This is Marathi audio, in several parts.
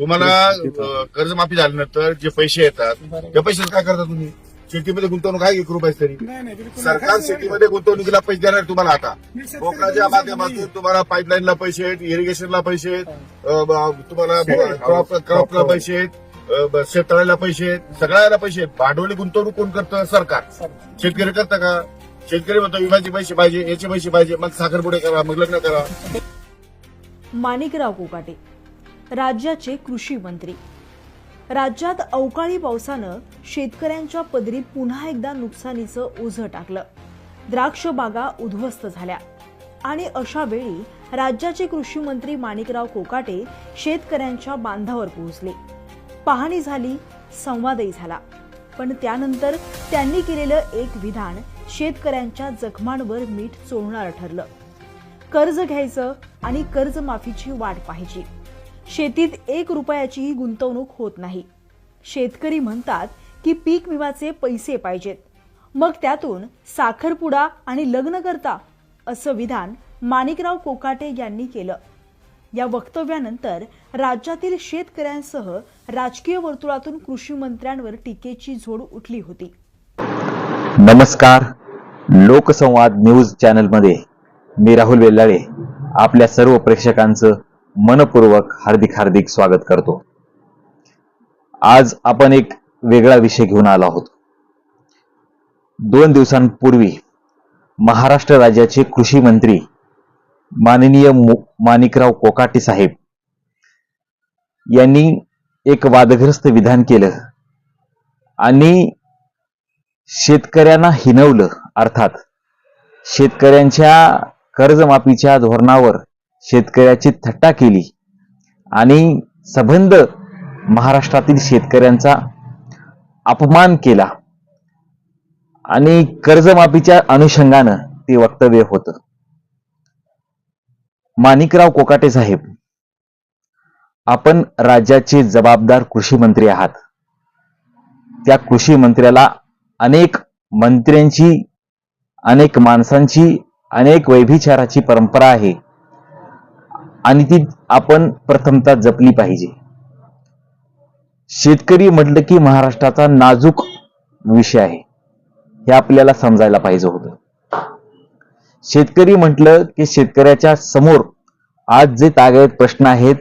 तुम्हाला कर्जमाफी झाल्यानंतर जे पैसे येतात त्या पैशाचं काय करता तुम्ही? शेतीमध्ये गुंतवणूक आहे एक रुपये तरी? नाही नाही बिलकुल सरकार. शेतीमध्ये गुंतवणुकीला पैसे देणार तुम्हाला आता. कोकणाच्या माध्यमातून. तुम्हाला पाईपलाईनला पैसे आहेत इरिगेशनला पैसे आहेत अं, ब- तुम्हाला क्रॉप क्रॉपला पैसे आहेत शेततळ्याला पैसे आहेत सगळ्याला पैसे आहेत. भांडवली गुंतवणूक कोण करतं? सरकार. शेतकरी करतं का? शेतकरी म्हणतो विम्याचे पैसे पाहिजे याचे पैसे पाहिजे मग साखरपुडे करा मग लग्न करा. माणिकराव कोकाटे. राज्याचे कृषी मंत्री. राज्यात अवकाळी पावसानं शेतकऱ्यांच्या पदरी पुन्हा एकदा नुकसानीचं ओझं टाकलं. द्राक्ष बागा उद्ध्वस्त झाल्या. आणि अशा वेळी राज्याचे कृषी मंत्री माणिकराव कोकाटे शेतकऱ्यांच्या बांधावर पोहोचले. पाहणी झाली संवादही झाला. पण त्यानंतर त्यांनी केलेलं एक विधान शेतकऱ्यांच्या जखमांवर मीठ चोळणारं ठरलं. कर्ज घ्यायचं आणि कर्जमाफीची वाट पाहायची. शेतीत एक रुपयाचीही गुंतवणूक होत नाही. शेतकरी म्हणतात की पीक विम्याचे पैसे पाहिजेत. मग त्यातून साखरपुडा आणि लग्न करता असं विधान माणिकराव कोकाटे यांनी केलं. या वक्तव्यानंतर राज्यातील शेतकऱ्यांसह राजकीय वर्तुळातून कृषी मंत्र्यांवर टीकेची झोड उठली होती. नमस्कार. लोकसंवाद न्यूज चॅनलमध्ये मी राहुल वेल्लाळे आपल्या सर्व प्रेक्षकांचं मनपूर्वक हार्दिक हार्दिक स्वागत करतो. आज आपण एक वेगळा विषय घेऊन आलो आहोत. दोन दिवसांपूर्वी महाराष्ट्र राज्याचे कृषी मंत्री माननीय माणिकराव कोकाटे साहेब यांनी एक वादग्रस्त विधान केलं आणि शेतकऱ्यांना हिनवलं अर्थात शेतकऱ्यांच्या कर्जमाफीच्या धोरणावर शेतकऱ्याची थट्टा केली. आणि सबंध महाराष्ट्रातील शेतकऱ्यांचा अपमान केला. आणि कर्जमाफीच्या अनुषंगानं ते वक्तव्य होतं. माणिकराव कोकाटे साहेब आपण राज्याचे जबाबदार कृषी मंत्री आहात. त्या कृषी मंत्र्याला अनेक मंत्र्यांची अनेक माणसांची अनेक वैभिचाराची परंपरा आहे. आणि ती आपण प्रथमता जपली पाहिजे. शेतकरी म्हटलं की महाराष्ट्राचा नाजूक विषय आहे. हे आपल्याला समजायला पाहिजे होतं. शेतकरी म्हटलं की शेतकऱ्याच्या समोर आज जे तागायत प्रश्न आहेत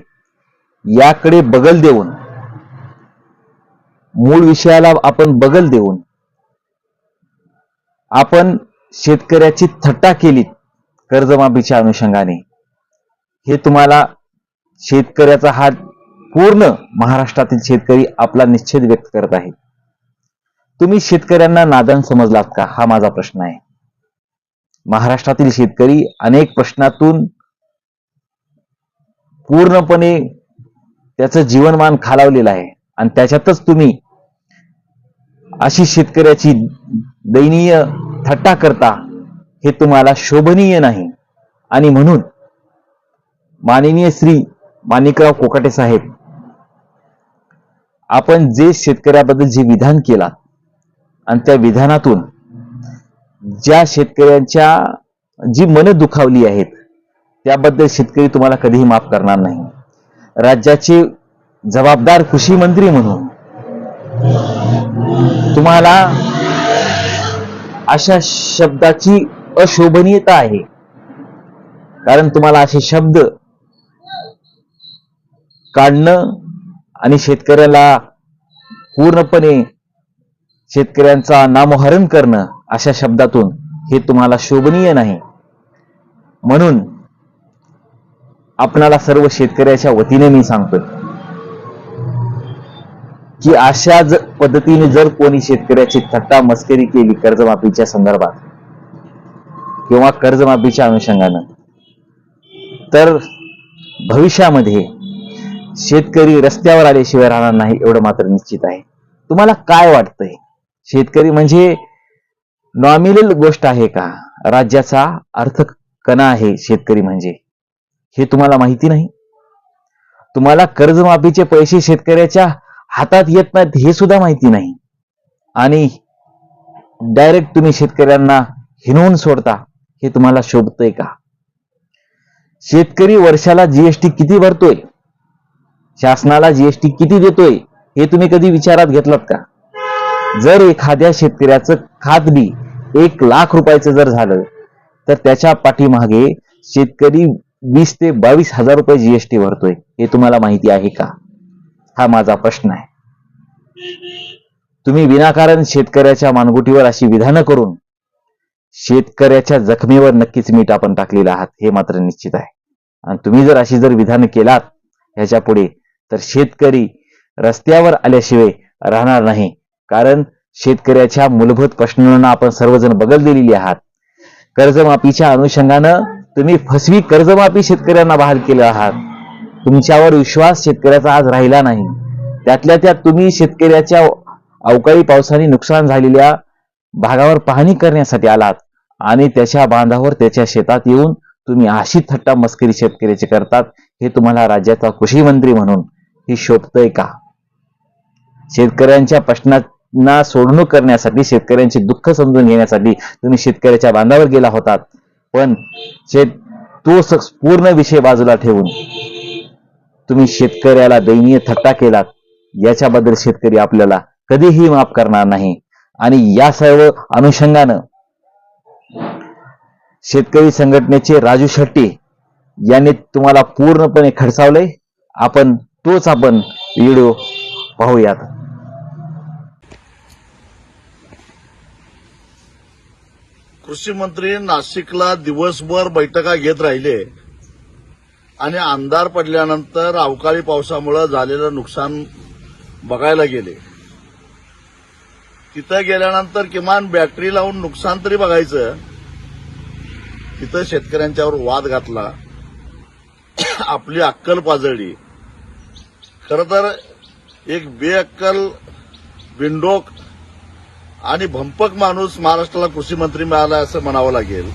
याकडे बगल देऊन मूळ विषयाला आपण बगल देऊन आपण शेतकऱ्याची थट्टा केली कर्जमाफीच्या अनुषंगाने. हे तुम्हाला शेतकऱ्याचा हा पूर्ण महाराष्ट्रातील शेतकरी आपला निश्चित व्यक्त करत आहे तुम्ही शेतकऱ्यांना नादान समजलात का? हा माझा प्रश्न आहे. महाराष्ट्रातील शेतकरी अनेक प्रश्नातून पूर्णपणे त्याचं जीवनमान खालावलेलं आहे. आणि त्याच्यातच तुम्ही अशी शेतकऱ्याची दयनीय थट्टा करता हे तुम्हाला शोभनीय नाही. आणि म्हणून माननीय श्री माणिकराव कोकाटे साहेब आपण जे शेतकऱ्याबद्दल जे विधान केला आणि त्या विधानातून ज्या शेतकऱ्यांच्या जी मनं दुखावली आहेत त्याबद्दल शेतकरी तुम्हाला कधीही माफ करणार नाही. राज्याचे जबाबदार कृषी मंत्री म्हणून तुम्हाला अशा शब्दाची अशोभनीयता आहे. कारण तुम्हाला असे शब्द काढणं आणि शेतकऱ्याला पूर्णपणे शेतकऱ्यांचा नामोहरण करणं अशा शब्दातून हे तुम्हाला शोभनीय नाही. म्हणून आपणाला सर्व शेतकऱ्याच्या वतीने मी सांगतो की अशा पद्धतीने जर कोणी शेतकऱ्याची थट्टा मस्करी केली कर्जमाफीच्या संदर्भात किंवा कर्जमाफीच्या अनुषंगानं तर भविष्यामध्ये शेतकरी रस्त्यावर आल्याशिवाय राहणार नाही एवढं मात्र निश्चित आहे. तुम्हाला काय वाटतंय? शेतकरी म्हणजे नॉमिनल गोष्ट आहे का? राज्याचा अर्थ कणा आहे शेतकरी म्हणजे. हे तुम्हाला माहिती नाही? तुम्हाला कर्जमाफीचे पैसे शेतकऱ्याच्या हातात येत नाहीत हे सुद्धा माहिती नाही. आणि डायरेक्ट तुम्ही शेतकऱ्यांना हिनवून सोडता हे तुम्हाला शोभतंय का? शेतकरी वर्षाला जीएसटी किती भरतोय? शासनाला जीएसटी किती देतोय हे तुम्ही कधी विचारात घेतलात का? जर एखाद्या शेतकऱ्याचं खात बी एक लाख रुपयाचं जर झालं तर त्याच्या पाठीमागे शेतकरी वीस ते बावीस हजार रुपये जीएसटी भरतोय हे तुम्हाला माहिती आहे का? हा माझा प्रश्न आहे. तुम्ही विनाकारण शेतकऱ्याच्या मानगुटीवर अशी विधानं करून शेतकऱ्याच्या जखमेवर नक्कीच मीठ आपण टाकलेलं आहात हे मात्र निश्चित आहे. आणि तुम्ही जर अशी जर विधानं केलात ह्याच्या पुढे तर शेतकरी रस्त्यावर आल्याशिवाय राहणार नाही. कारण शेतकऱ्याच्या मूलभूत प्रश्नांना आपण सर्वजण बगल दिलेली आहात. कर्जमाफीच्या अनुषंगानं तुम्ही फसवी कर्जमाफी शेतकऱ्यांना बहाल केलं आहात. तुमच्यावर विश्वास शेतकऱ्याचा आज राहिला नाही. त्यातल्या त्यात तुम्ही शेतकऱ्याच्या अवकाळी पावसाने नुकसान झालेल्या भागावर पाहणी करण्यासाठी आलात आणि त्याच्या बांधावर त्याच्या शेतात येऊन तुम्ही अशी थट्टा मस्करी शेतकऱ्याची करतात हे तुम्हाला राज्याचा कृषी मंत्री म्हणून ही शोभतय का? शेतकऱ्यांच्या प्रश्नांना सोडणूक करण्यासाठी शेतकऱ्यांचे दुःख समजून घेण्यासाठी तुम्ही शेतकऱ्याच्या बांधावर गेला होतात. पण शेत तो पूर्ण विषय बाजूला ठेवून तुम्ही शेतकऱ्याला दयनीय थट्टा केलात. याच्याबद्दल शेतकरी आपल्याला कधीही माफ करणार नाही. आणि या सर्व अनुषंगानं शेतकरी संघटनेचे राजू शेट्टी यांनी तुम्हाला पूर्णपणे खडसावलंय. आपण तोच आपण व्हिडिओ पाहूयात. कृषी मंत्री नाशिकला दिवसभर बैठका घेत राहिले. आणि अंधार पडल्यानंतर अवकाळी पावसामुळे झालेलं नुकसान बघायला गेले. तिथं गेल्यानंतर किमान बॅटरी लावून नुकसान तरी बघायचं. तिथं शेतकऱ्यांच्यावर वाद घातला. आपली अक्कल पाजळली. तर एक बेअक्कल बिंडोक आणि भंपक माणूस महाराष्ट्राला कृषी मंत्री मिळाला असं म्हणावं लागेल.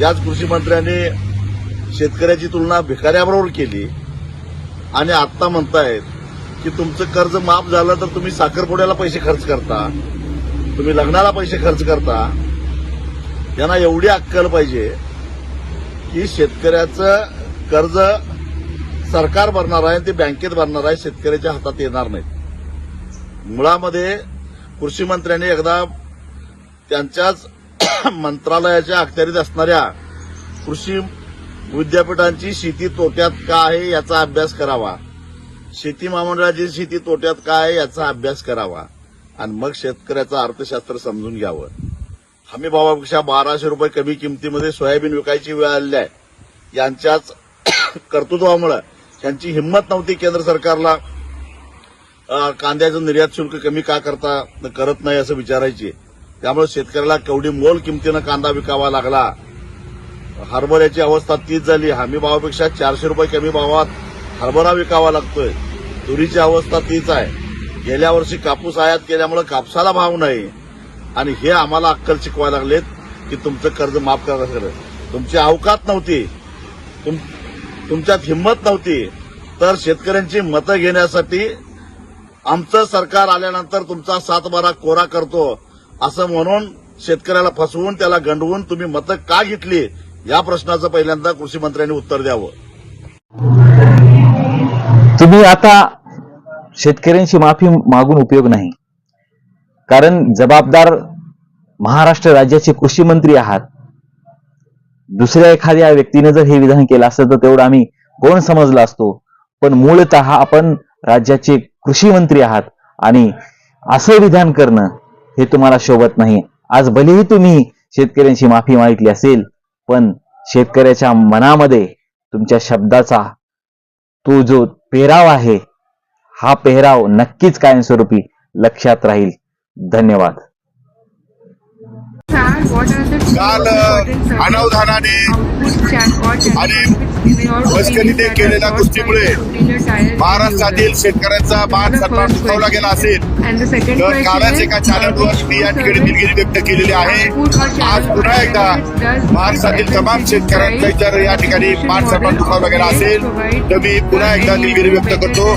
याच कृषी मंत्र्यांनी शेतकऱ्याची तुलना भिकाऱ्याबरोबर केली आणि आत्ता म्हणतायत की तुमचं कर्ज माफ झालं तर तुम्ही साखरपुड्याला पैसे खर्च करता तुम्ही लग्नाला पैसे खर्च करता. यांना एवढी अक्कल पाहिजे की शेतकऱ्याचं कर्ज सरकार भरणार आहे आणि ते बँकेत भरणार आहे शेतकऱ्याच्या हातात येणार नाहीत. मुळामध्ये कृषी मंत्र्यांनी एकदा त्यांच्याच मंत्रालयाच्या अखत्यारीत असणाऱ्या कृषी विद्यापीठांची शेती तोट्यात का आहे याचा अभ्यास करावा. शेती महामंडळाची शेती तोट्यात का आहे याचा अभ्यास करावा. आणि मग शेतकऱ्याचं अर्थशास्त्र समजून घ्यावं. हमी भावापेक्षा बाराशे रुपये कमी किमतीमध्ये सोयाबीन विकायची वेळ आलेली आहे. यांच्याच कर्तृत्वामुळे त्यांची हिंमत नव्हती केंद्र सरकारला. कांद्याचं निर्यात शुल्क कमी का करता करत नाही असं विचारायची. त्यामुळे शेतकऱ्याला केवढी मोल किमतीनं कांदा विकावा लागला. हरभऱ्याची अवस्था तीच झाली. हमी भावापेक्षा चारशे रुपये कमी भावात हरभरा विकावा लागतोय. तुरीची अवस्था तीच आहे. गेल्या वर्षी कापूस आयात केल्यामुळे कापसाला भाव नाही. आणि हे आम्हाला अक्कल शिकवायला लागलेत की तुमचं कर्ज माफ करा तुमची अवकात नव्हती. तुम- तुमच्यात हिंमत नव्हती. तर शेतकऱ्यांची मतं घेण्यासाठी आमचं सरकार आल्यानंतर तुमचा सातबारा कोरा करतो. असं म्हणून शेतकऱ्याला फसवून त्याला गंडवून तुम्ही मतं का घेतली? या प्रश्नाचं पहिल्यांदा कृषी मंत्र्यांनी उत्तर द्यावं. तुम्ही आता शेतकऱ्यांची माफी मागून उपयोग नाही. कारण जबाबदार महाराष्ट्र राज्याचे कृषी मंत्री आहात. दुसऱ्या एखाद्या व्यक्तीने जर हे विधान केलं असतं तर तेवढं आम्ही कोण समजला असतो? पण मूळत आपण राज्याचे कृषी मंत्री आहात आणि असं विधान करणं हे तुम्हाला शोभत नाही. आज भलेही तुम्ही शेतकऱ्यांची माफी मागितली असेल पण शेतकऱ्याच्या मनामध्ये तुमच्या शब्दाचा तो जो पेहराव आहे हा पेहराव नक्कीच कायमस्वरूपी लक्षात राहील. धन्यवाद. काल अनावधानाने आणि मस्करीने केलेल्या गोष्टीमुळे महाराष्ट्रातील शेतकऱ्यांचा मान सन्मान दुखावला गेला असेल. तर कालच एका चॅनलवर मी या ठिकाणी दिलगिरी व्यक्त केलेली आहे. आज पुन्हा एकदा महाराष्ट्रातील तमाम शेतकऱ्यांचा जर या ठिकाणी मान सन्मान दुखावला गेला असेल. तर मी पुन्हा एकदा दिलगिरी व्यक्त करतो.